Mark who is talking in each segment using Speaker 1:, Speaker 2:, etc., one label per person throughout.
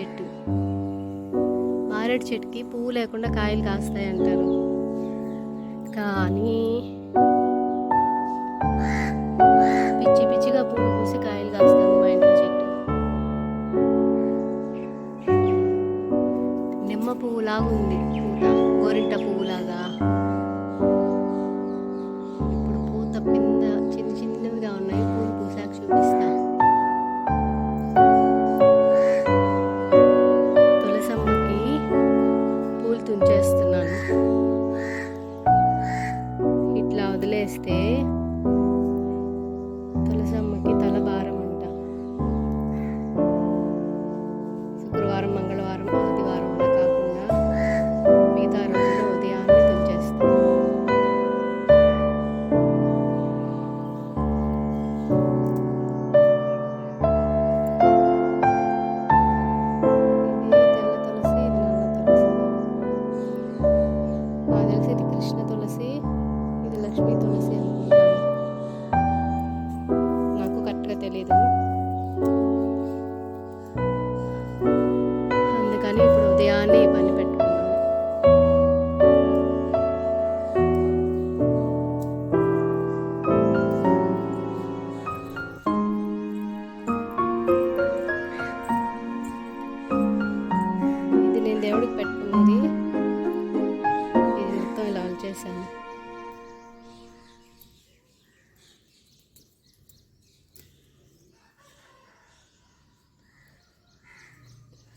Speaker 1: చెట్టు. మారేడు చెట్టుకి పువ్వు లేకుండా కాయలు కాస్తాయి అంటారు కానీ పిచ్చి పిచ్చిగా పువ్వు పూసి కాయలు కాస్తుంది మా ఇంట్లో చెట్టు. నిమ్మ పువ్వులాగా ఉంది. పూత గోరింట పువ్వులాగా. parang mang చేశాను.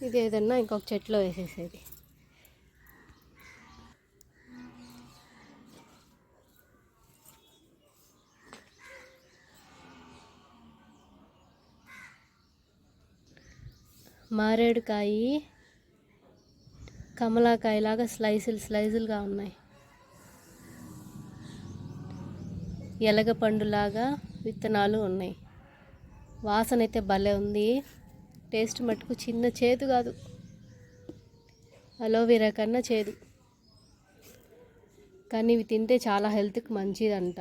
Speaker 1: ఇది ఏదన్నా ఇంకొక చెట్లో వేసేసేది. మారేడుకాయి కమలాకాయలాగా స్లైసులు స్లైసులుగా ఉన్నాయి. ఎలగ పండులాగా విత్తనాలు ఉన్నాయి. వాసన అయితే భలే ఉంది. టేస్ట్ మటుకు చిన్న చేదు కాదు. అలోవెరా కన్నా చేదు. కానీ ఇవి తింటే చాలా హెల్త్కి మంచిదంట.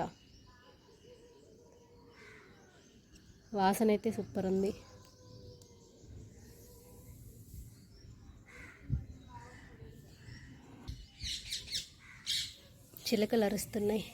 Speaker 1: వాసన అయితే సూపర్ ఉంది. చిలకలు అరుస్తున్నాయి.